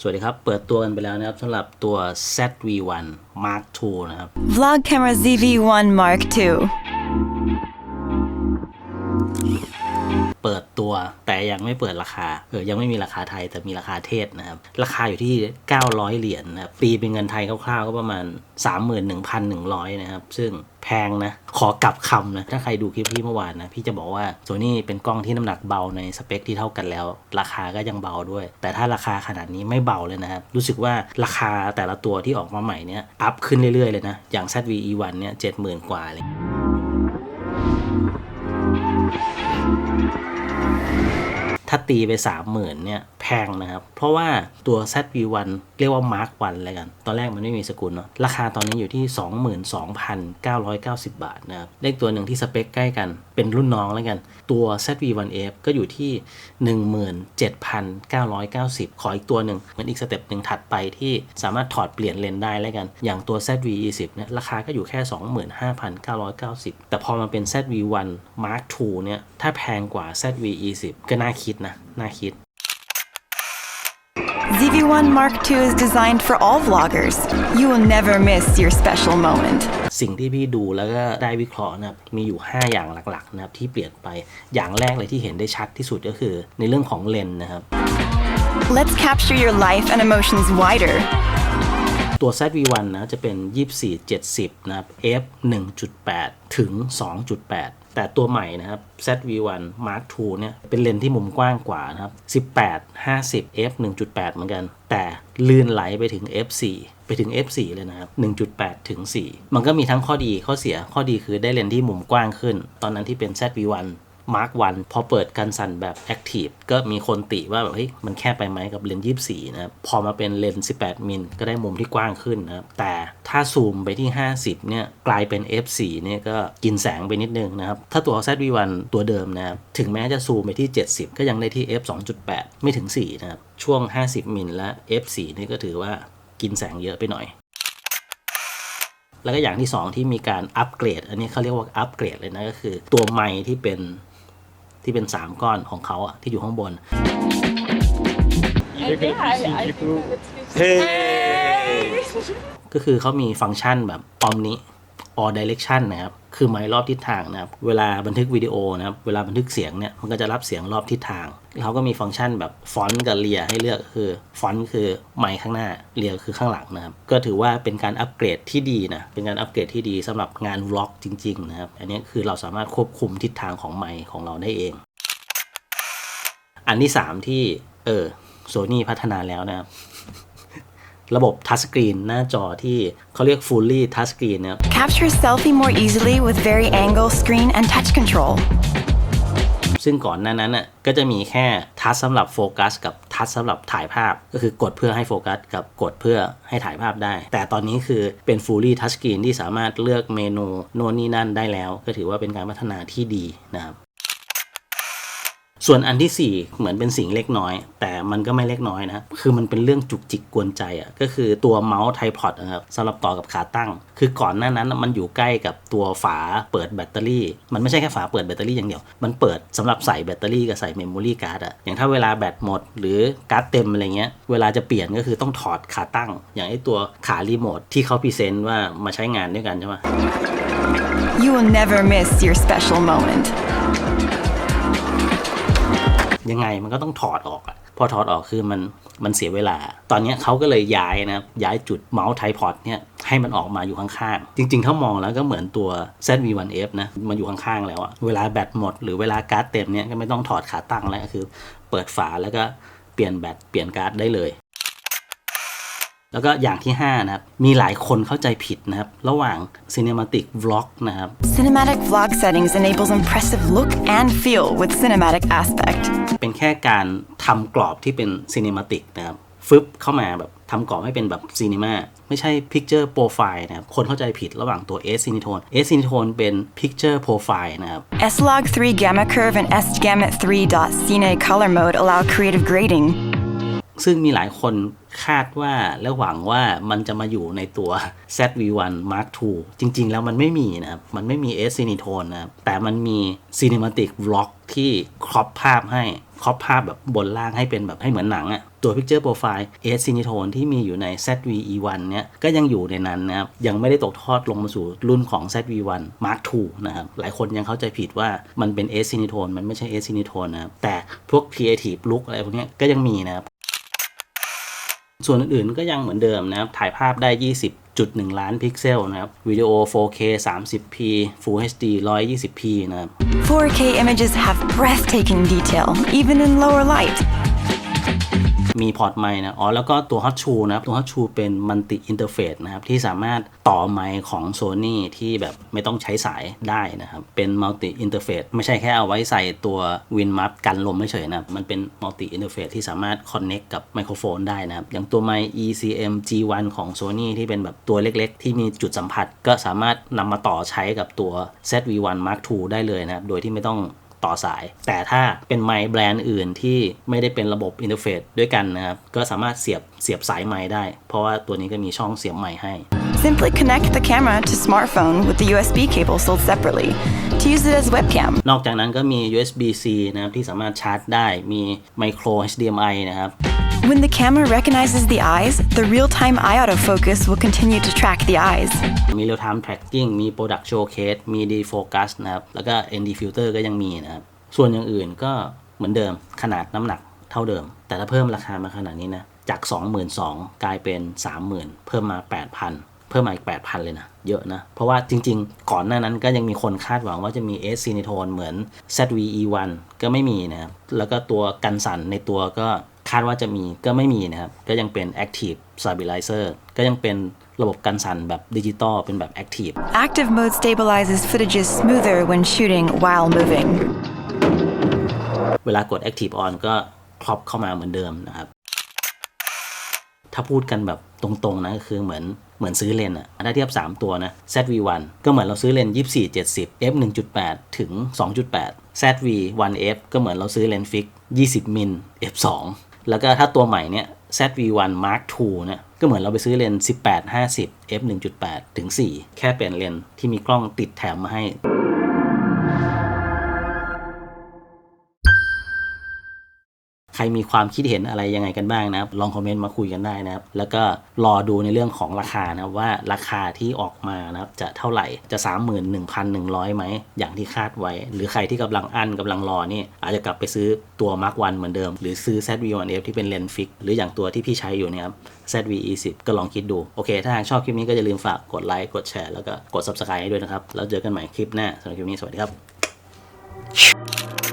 สวัสดีครับ เปิดตัวกันไปแล้วนะครับสำหรับตัว ZV1 Mark II นะครับ Vlog camera ZV-1 Mark II. เปิดตัว แต่ยังไม่เปิดราคาเออยังไม่มีราคาไทยแต่มีราคาเทศนะครับ ราคาอยู่ที่ 900 เหรียญนะครับตีเป็นเงินไทยคร่าวๆก็ประมาณ 31,100 นะครับ ซึ่งแพงนะ ขอกลับคำนะ ถ้าใครดูคลิปพี่เมื่อวานนะ พี่จะบอกว่าโซนี่เป็นกล้องที่น้ำหนักเบาในสเปคที่เท่ากันแล้ว ราคาก็ยังเบาด้วย แต่ถ้าราคาขนาดนี้ไม่เบาเลยนะครับ รู้สึกว่าราคาแต่ละตัวที่ออกมาใหม่เนี่ยอัพขึ้นเรื่อยๆเลยนะ อย่าง ZV-E1 เนี่ย70,000กว่าเลย ถ้าตีไป 30,000เนี่ยแพงนะครับ เพราะว่าตัว ZV1 เรียกว่า Mark 1เลยกัน ตอนแรกมันไม่มีสกุลเนาะราคาตอนนี้อยู่ที่ 22,990 บาทนะครับเลขตัวหนึ่งที่สเปคใกล้กันเป็นรุ่นน้องแล้วกัน ตัว ZV1F ก็อยู่ที่ 17,990 ขออีกตัวหนึ่งเหมือนอีกสเต็ปหนึ่งถัดไปที่สามารถถอดเปลี่ยนเลนได้แล้วกัน อย่างตัว ZV-E10 เนี่ยราคาก็อยู่แค่ 25,990 แต่พอมาเป็น ZV1 Mark II เนี่ยถ้าแพงกว่า ZV-E10 ก็น่าคิดนะ น่าคิด ZV-1 Mark II is designed for all vloggers. You will never miss your special moment. สิ่งที่พี่ดูแล้วก็ได้วิเคราะห์นะครับมีอยู่ 5 อย่างหลักๆนะครับที่เปลี่ยนไปอย่างแรกเลยที่เห็นได้ชัดที่สุดก็คือ ในเรื่องของเลนส์นะครับ Let's capture your life and emotions wider. ตัว ZV1 นะจะเป็น 24-70 นะครับ f 1.8 ถึง 2.8 แต่ตัวใหม่นะครับ ZV1 Mark II เนี่ยเป็นเลนส์ที่มุมกว้างกว่านะครับ 18 50 f 1.8 เหมือนกัน แต่ลื่นไหลไปถึง f4 ไปถึง f4 เลยนะครับ 1.8 ถึง 4 มันก็มีทั้งข้อดีข้อเสียข้อดีคือได้เลนส์ที่มุมกว้างขึ้น ตอนนั้นที่เป็น ZV1 มาร์กวันพอเปิดกันสั่นแบบแอคทีฟก็มีคนติว่าแบบเฮ้ยมันแค่ไปไหมกับเลนส์24 นะครับ พอมาเป็นเลนส์18 มิลก็ได้มุมที่กว้างขึ้นนะครับ แต่ถ้าซูมไปที่ 50 เนี่ยกลายเป็น f4 เนี่ยก็กินแสงไปนิดนึงนะครับ ถ้าตัว ZV1 ตัวเดิมนะครับ ถึงแม้จะซูมไปที่ 70 ก็ยังได้ที่ f 2.8 ไม่ถึง 4 นะครับ ช่วง 50 มิลและ f4 นี่ก็ถือว่ากินแสงเยอะไปหน่อยแล้วก็อย่างที่ 2 ที่มีการอัปเกรด อันนี้เขาเรียกว่าอัปเกรดเลยนะ ก็คือตัวไมค์ที่เป็น ที่เป็น 3 ก้อนของเขาอะที่อยู่ข้างบนก็คือเขามีฟังก์ชันแบบ Omni all direction นะครับ คือไมค์รอบทิศทางนะครับ เวลาบันทึกวิดีโอนะครับ เวลาบันทึกเสียงเนี่ย มันก็จะรับเสียงรอบทิศทาง เขาก็มีฟังก์ชันแบบฟอนต์กับเลียให้เลือก คือฟอนต์คือไมค์ข้างหน้า เลียคือข้างหลังนะครับ ก็ถือว่าเป็นการอัปเกรดที่ดีนะ เป็นการอัปเกรดที่ดีสำหรับงานวล็อกจริงๆนะครับ อันนี้คือเราสามารถควบคุมทิศทางของไมค์ของเราได้เอง อันที่ 3 ที่ เออโซนี่พัฒนาแล้วนะครับ ระบบทัชสกรีนหน้าจอที่เขาเรียก fully touch screen นะครับ Capture selfie more easily with vari angle, screen, and touch control. ซึ่งก่อนหน้านั้นน่ะก็จะมีแค่ทัชสำหรับโฟกัสกับทัชสำหรับถ่ายภาพ ก็คือกดเพื่อให้โฟกัสกับกดเพื่อให้ถ่ายภาพได้ แต่ตอนนี้คือเป็น fully touch screen ที่สามารถเลือกเมนูโน่นนี่นั่นได้แล้ว ก็ถือว่าเป็นการพัฒนาที่ดีนะครับ ส่วนอันที่ 4 เหมือนเป็นสิ่งเล็กน้อย แต่มันก็ไม่เล็กน้อยนะ คือมันเป็นเรื่องจุกจิกกวนใจอะ่ะก็คือตัวเมาส์ไทพอดนะครับสำหรับต่อกับขาตั้ง คือก่อนหน้านั้นมันอยู่ใกล้กับตัวฝาเปิดแบตเตอรี่ มันไม่ใช่แค่ฝาเปิดแบตเตอรี่อย่างเดียว มันเปิดสำหรับใส่แบตเตอรี่กับใส่เมมโมรี่การ์ดอะอย่างถ้าเวลาแบตหมด หรือการ์ดเต็มอะไรเงี้ยเวลาจะเปลี่ยนก็คือต้องถอดขาตั้ง อย่างไอตัวขารีโมทที่เขาพรีเซนต์ว่ามาใช้งานด้วยกันใช่ไหม You will never miss your special moment. ยังไงมันก็ต้องถอดออกอะพอถอดออกคือมันมันเสียเวลา ตอนนี้เขาก็เลยย้ายนะย้ายจุดเมาส์ไทพอดเนี่ยให้มันออกมาอยู่ข้างๆ จริงๆ ถ้ามองแล้วก็เหมือนตัว ZV1F นะ มันอยู่ข้างๆ แล้วอะเวลาแบตหมดหรือเวลาการ์ดเต็มเนี่ยก็ไม่ต้องถอดขาตั้งแล้วก็คือเปิดฝาแล้วก็เปลี่ยนแบตเปลี่ยนการ์ดได้เลย แล้วก็อย่างที่ 5 นะครับ มีหลายคนเข้าใจผิดนะครับ ระหว่าง Cinematic Vlog นะครับ Cinematic vlog settings enables impressive look and feel with cinematic aspect. เป็นแค่การทำกรอบที่เป็นซีนิมาติกนะครับฟึบเข้ามาแบบทำกรอบให้เป็นแบบซีนิมาไม่ใช่ Picture Profile นะครับ คนเข้าใจผิดระหว่างตัว S Cinetone S Cinetone เป็น Picture Profile นะครับ S-Log 3 Gamma Curve and S-Gamut 3 dot Cine color mode allow creative grading. ซึ่งมีหลายคนคาดว่าและหวังว่ามันจะมาอยู่ในตัว ZV1 Mark II จริง ๆ แล้วมันไม่มีนะครับ มันไม่มี S Cinetone นะครับ แต่มันมี Cinematic Vlog ที่ครอปภาพให้ครอปภาพแบบบนล่างให้เป็นแบบให้เหมือนหนังอะตัว Picture Profile S Cinetone ที่มีอยู่ใน ZV-E1 เนี่ยก็ยังอยู่ในนั้นนะครับ ยังไม่ได้ตกทอดลงมาสู่รุ่นของ ZV-1 Mark II นะครับ หลายคนยังเข้าใจผิดว่ามันเป็น S Cinetone มันไม่ใช่ S Cinetone นะครับแต่พวก Creative Look อะไรพวกนี้ก็ยังมีนะครับ ส่วนอื่นๆก็ยังเหมือนเดิมนะครับ ถ่ายภาพได้ 20.1 ล้านพิกเซลนะครับ วิดีโอ 4K 30p Full HD 120p นะครับ 4K images have breathtaking detail, even in lower light. มีพอร์ตไมค์นะอ๋อแล้วก็ตัว Hot Shoe นะครับตัว Hot Shoe เป็นมัลติอินเทอร์เฟซนะครับที่สามารถต่อไมค์ของ Sony ที่แบบไม่ต้องใช้สายได้นะครับ เป็นมัลติอินเทอร์เฟซไม่ใช่แค่เอาไว้ใส่ตัว Win m a p กันลมไม่เฉยนะมันเป็นมัลติอินเทอร์เฟซที่สามารถ Connect กับไมโครโฟนได้นะครับ อย่างตัวไมค์ ECM G1 ของ Sony ที่เป็นแบบตัวเล็กๆ ที่มีจุดสัมผัสก็สามารถนำมาต่อใช้กับตัว ZV-1 Mark II ได้เลยนะครับโดยที่ไม่ต้อง ต่อสาย แต่ถ้าเป็นไมค์แบรนด์อื่นที่ไม่ได้เป็นระบบอินเทอร์เฟซด้วยกันนะครับก็สามารถเสียบเสียบสายไมค์ได้ เพราะว่าตัวนี้ก็มีช่องเสียบไมค์ให้ Simply connect the camera to smartphone with the USB cable sold separately to use it as webcam. นอกจากนั้นก็มี USB-C นะครับที่สามารถชาร์จได้มี Micro HDMI นะครับ When the camera recognizes the eyes, the real-time eye autofocus will continue to track the eyes. มี real time tracking มี product showcase มี defocus นะครับ แล้วก็ ND filter ก็ยังมีนะครับ ส่วนอย่างอื่นก็เหมือนเดิม ขนาดน้ำหนักเท่าเดิม แต่ถ้าเพิ่มราคามาขนาดนี้นะ จาก 22,000กลายเป็น 30,000 เพิ่มมา 8,000เพิ่มมาอีก 8,000 เลยนะ เยอะนะ เพราะว่าจริงๆ ก่อนหน้านั้นก็ยังมีคนคาดหวังว่าจะมี S c i n e t o n เหมือน ZV-E1 ก็ไม่มีนะครับ แล้วก็ตัวกันสั่นในตัวก็ คาดว่าจะมีก็ไม่มีนะครับ ก็ยังเป็น Active Stabilizer ก็ยังเป็นระบบกันสั่นแบบดิจิตอลเป็นแบบ Active Active mode stabilizes footages smoother when shooting while moving. เวลากด Active On ก็ครอปเข้ามาเหมือนเดิมนะครับ ถ้าพูดกันแบบตรงๆนะก็คือเหมือนเหมือนซื้อเลนอะถ้าเทียบ 3 ตัวนะ ZV1 ก็เหมือนเราซื้อเลน 24 70 f 1.8 ถึง 2.8 ZV 1f ก็เหมือนเราซื้อเลนฟิก 20 มิล f 2 แล้วก็ถ้าตัวใหม่เนี่ย ZV1 Mark II เนี่ยก็เหมือนเราไปซื้อเลนส์18 50 f 1.8ถึง4แค่เปลี่ยนเลนส์ที่มีกล้องติดแถมมาให้ ใครมีความคิดเห็นอะไรยังไงกันบ้างนะครับ ลองคอมเมนต์มาคุยกันได้นะครับ แล้วก็รอดูในเรื่องของราคานะว่าราคาที่ออกมานะครับจะเท่าไหร่จะ 31,100ไหมอย่างที่คาดไว้ หรือใครที่กำลังอั้นกำลังรอนี่อาจจะกลับไปซื้อตัว Mark 1เหมือนเดิม หรือซื้อ ZV-1F ที่เป็นเลนส์ฟิกหรืออย่างตัวที่พี่ใช้อยู่เนี่ยครับ ZV-E10 ก็ลองคิดดู โอเค ถ้าหากชอบคลิปนี้ก็อย่าลืมฝากกดไลค์กดแชร์แล้วก็กด Subscribe ให้ด้วยนะครับ แล้วเจอกันใหม่คลิปหน้าสำหรับคลิปนี้สวัสดีครับ